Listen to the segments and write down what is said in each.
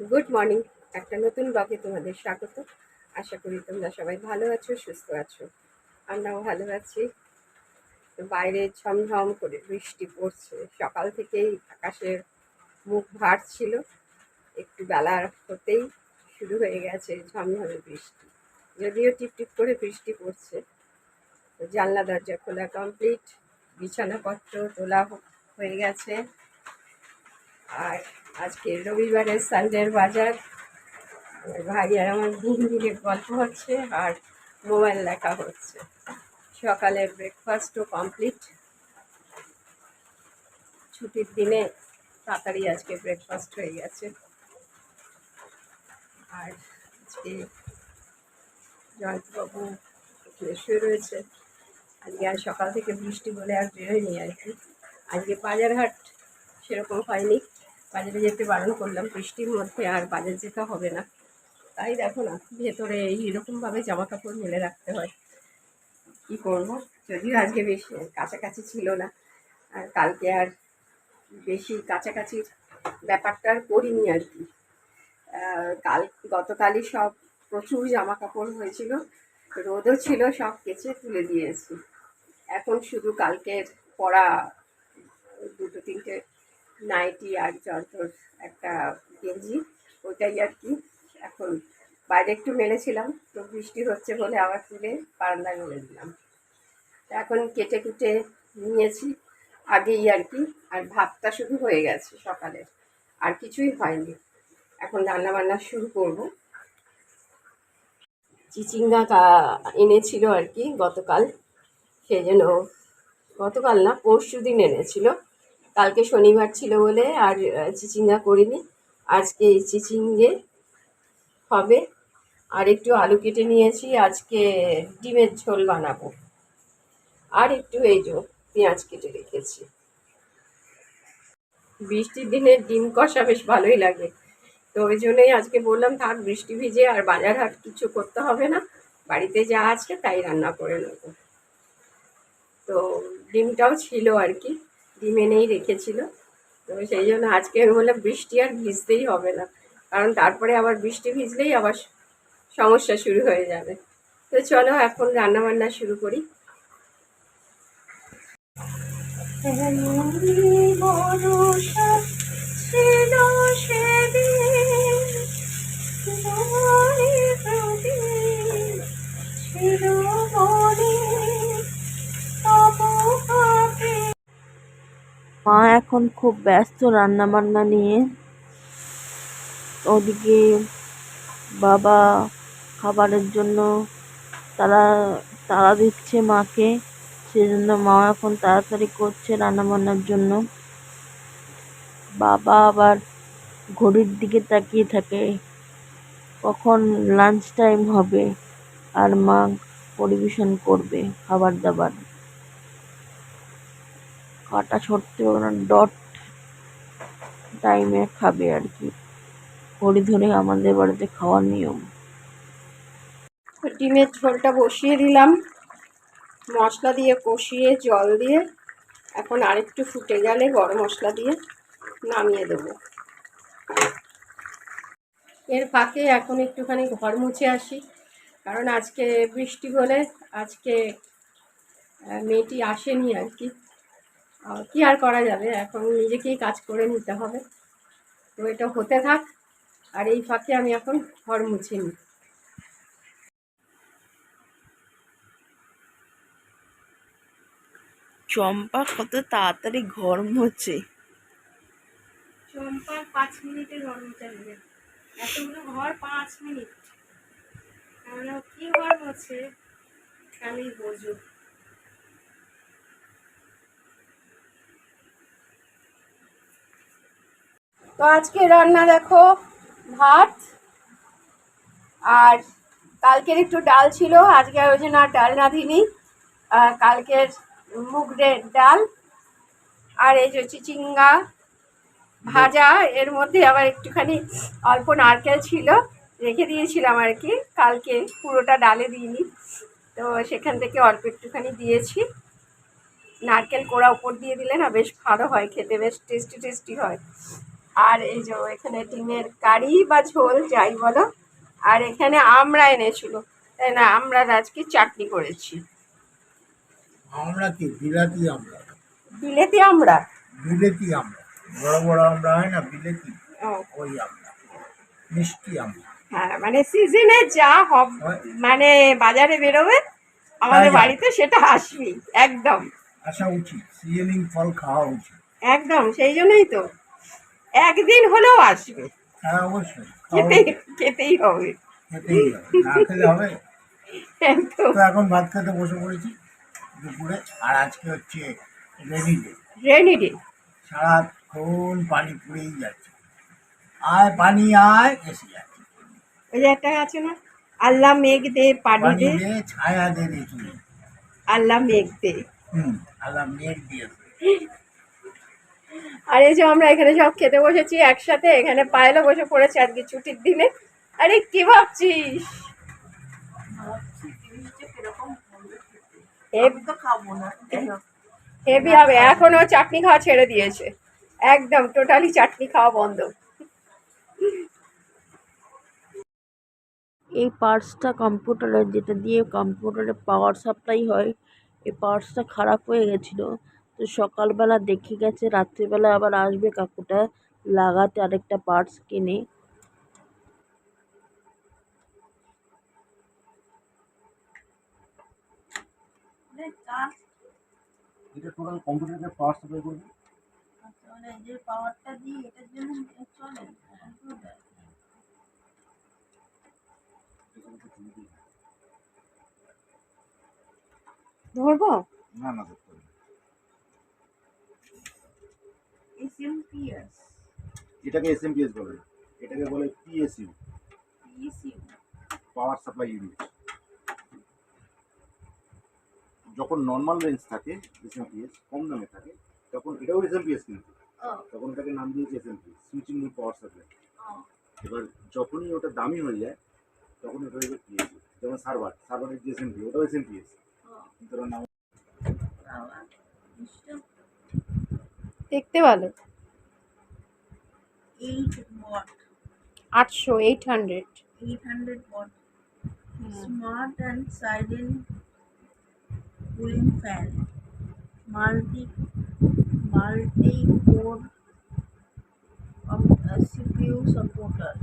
Good morning, একটা নতুন ব্লগে তোমাদের স্বাগত। আশা করি তোমরা সবাই ভালো আছো, সুস্থ আছো। আমরাও ভালো আছি। তো বাইরে ঝমঝম করে বৃষ্টি পড়ছে। সকাল থেকেই আকাশের মুখ ভার ছিল। একটু বেলা হতেই শুরু হয়ে গেছে ঝমঝমে বৃষ্টি। যদিও টিপ টিপ করে বৃষ্টি পড়ছে। জানলা দরজা খোলা কমপ্লিট বিছানাপত্র তোলা হয়ে গেছে। আর আজকে রবিবারের সানডের বাজার। ভাই আর আমার দিন দিনে গল্প হচ্ছে আর মোবাইল দেখা হচ্ছে। সকালের ব্রেকফাস্টও কমপ্লিট ছুটির দিনে তাড়াতাড়ি আজকে ব্রেকফাস্ট হয়ে গেছে। আর আজকে জয়ন্তবাবু শুয়ে রয়েছে। আজকে আর সকাল থেকে বৃষ্টি বলে আর বেরোয়নি আর কি। আজকে বাজারহাট সেরকম হয়নি। বাজারে যেতে বারণ করলাম, বৃষ্টির মধ্যে আর বাজার যেতে হবে না। তাই দেখো না, ভেতরে এইরকমভাবে জামা কাপড় মেলে রাখতে হয়। কি করব? যদিও আজকে বেশি কাছাকাছি ছিল না, আর কালকে আর বেশি কাছাকাছির ব্যাপারটা আর করিনি আর কি। কাল, গতকালই সব প্রচুর জামা কাপড় হয়েছিল, রোদও ছিল, সব কেচে তুলে দিয়েছি। এখন শুধু কালকের পরা দুটো, তিনটে নাইটি আর যন্তর একটা গেঞ্জি ওটাই আর কি। এখন বাইরে একটু মেলেছিলাম, তো বৃষ্টি হচ্ছে বলে আবার তুলে বারান্দায় মেলে দিলাম। এখন কেটে কুটে নিয়েছি আগেই আর কি, আর ভাতটা শুধু হয়ে গেছে সকালের আর কিছুই হয়নি। এখন রান্না বান্না শুরু করব। চিচিঙ্গা এনেছিল আর কি গতকাল, সেই জন্য গতকাল না, পরশু দিন এনেছিল। কালকে শনিবার ছিল বলে আর চিচিঙ্গা করিনি। আজকে এই চিচিঙ্গে হবে। আর একটু আলু কেটে নিয়েছি। আজকে ডিমের ঝোল বানাবো। আর একটু এই যে পেঁয়াজ কেটে রেখেছি। বৃষ্টির দিনে ডিম কষা বেশ ভালোই লাগে। তো ওই জন্যই আজকে বললাম, থাক, বৃষ্টি ভিজে আর বাজার হাট কিছু করতে হবে না। বাড়িতে যা আছে তাই রান্না করে নেব। তো ডিমটাও ছিল আর কি। ডিম এনেই রেখেছিল। তো সেই জন্য আজকে আমি বললাম বৃষ্টি আর ভিজতেই হবে না। কারণ তারপরে আবার বৃষ্টি ভিজলেই আবার সমস্যা শুরু হয়ে যাবে। তো চলো এখন রান্না বান্না শুরু করি। ছিল সেদিন মা এখন খুব ব্যস্ত রান্না বান্না নিয়ে। ওদিকে বাবা খাবারের জন্য তারা তাড়া দিচ্ছে মাকে। সেজন্য মা এখন তাড়াতাড়ি করছে রান্না বান্নার জন্য। বাবা আবার ঘড়ির দিকে তাকিয়ে থাকে। কখন লাঞ্চ টাইম হবে? আর মা পরিবেশন করবে খাবার দাবার। কাটা ছড়তে ডট টাইমে খাবে আর কি। ঘড়ি ধরে আমাদের বাড়িতে খাওয়ার নিয়ম। ডিমের ঝোলটা বসিয়ে দিলাম। মশলা দিয়ে কষিয়ে, জল দিয়ে, এখন আরেকটু ফুটে গেলে গরম মশলা দিয়ে নামিয়ে দেবো। এর ফাঁকে এখন একটুখানি ঘর মুছে আসি, কারণ আজকে বৃষ্টি বলে আজকে মেয়েটি আসেনি আর কি। কি আর করা যাবে? এখন নিজেকেই কাজ করে নিতে হবে। তো এটা হতে থাক আর এই ফাঁকে আমি এখন ঘর মুছে নিই। চম্পা কত তাড়াতাড়ি ঘর মোছে। চম্পা পাঁচ মিনিটে ঘর মোছা নেবে। এতগুলো ঘর পাঁচ মিনিট। তাহলে কি ঘর মোছে? আমি বোঝো। তো আজকে রান্না দেখো ভাত আর কালকের একটু ডাল ছিল আজকে ওই জন্য আর ডাল রাঁধিনি। আহ, কালকের মুগ ডাল আর এই যে চিচিঙ্গা ভাজা এর মধ্যে আবার একটুখানি অল্প নারকেল ছিল রেখে দিয়েছিলাম আর কি। কালকে পুরোটা ডালে দিইনি তো সেখান থেকে অল্প একটুখানি দিয়েছি। নারকেল কোড়া উপর দিয়ে দিলে না বেশ ভালো হয় খেতে বেশ টেস্টি টেস্টি হয়। আর এই যে এখানে ডিমের কারি বা ঝোল যাই বলো। আর এখানে আমরা এনেছিল। তাই না আমরা আজকে চাটনি করেছি। আমরা কি? বিলাতি আমরা। বিলেতি আমরা? বিলেতি আমরা। বড় বড় আমরা হয় না? বিলেতি। ওই আমরা। মিষ্টি আমরা। হ্যাঁ মানে সিজনে যা হব। মানে বাজারে বেরোবে আমাদের বাড়িতে সেটা আসবেই একদম। আসা উচিত। সিজনিং ফল খাওয়া উচিত। একদম সেই জন্যই তো। একদিন হলেও আসবে। হ্যাঁ অবশ্যই। খেতেই খেতেই হবে। খেতেই হবে। না খেলে হবে? তো এখন ভাত খেতে বসে পড়েছি দুপুরে। আর আজকে হচ্ছে রেডি ডে রেডি ডে সারাক্ষণ পানি পড়েই যাচ্ছে। আয় পানি আয় এসে যাচ্ছে। ওই একটা আছে না? আল্লাহ মেঘ দে পানি দে। ছায়া দে দেখি আল্লাহ মেঘ দে। হুম আল্লাহ মেঘ দিয়েছে আর এই যে আমরা এখানে সব খেতে বসেছি একসাথে এখানে পায়েলও বসে পড়েছে আজকে ছুটির দিনে। আরে কি ভাবছিস? হেভি হবে এখনও চাটনি খাওয়া ছেড়ে দিয়েছে। একদম টোটালি চাটনি খাওয়া বন্ধ। এই পার্টসটা কম্পিউটারের যেটা দিয়ে কম্পিউটারে পাওয়ার সাপ্লাই হয় এই পার্টসটা খারাপ হয়ে গেছিল। তো সকালবেলা দেখে গেছে রাত্রিবেলা আবার আসবে কাকুটা। লাগাতে আরেকটা পার্টস কিনে। এটা টোটাল কম্পিউটারকে পাওয়ার সাপ্লাই করবে? মানে যে পাওয়ারটা দিই এটার জন্য চলে ধরবো? না না এসএমপিএস এটাকে এসএমপিএস বলে। না। এটাকে বলে PSU PSU power supply unit যখন নর্মাল রেঞ্জ থাকে এসএমপিএস কম দামে থাকে তখন এটাও এসএমপিএস কিন্তু। তখন এটাকে নাম দিয়েছে SMPS switching new power supply এবার যখনই ওটা দামি হয়ে যায় তখন ওটা হয়ে যায় পিএসইউ যেমন সার্ভার সার্ভারের যে এসএমপি ওটাও এসএমপিএস কিন্তু ওটার নাম দেখতে ভালো। 8 watt 800 800 800 watt hmm. smart and silent cooling fan multi multi core of CPU supporter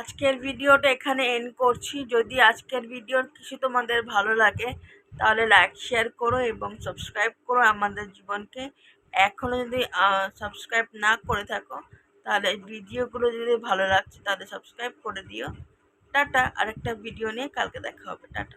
আজকের ভিডিওটা এখানে এন্ড করছি। যদি আজকের ভিডিওর কিছু তোমাদের ভালো লাগে, তাহলে লাইক শেয়ার করো এবং সাবস্ক্রাইব করো আমাদের জীবনকে। এখনও যদি সাবস্ক্রাইব না করে থাকো, তাহলে ভিডিওগুলো যদি ভালো লাগছে, তাহলে সাবস্ক্রাইব করে দিও। টাটা, আরেকটা ভিডিও নিয়ে কালকে দেখা হবে। টাটা।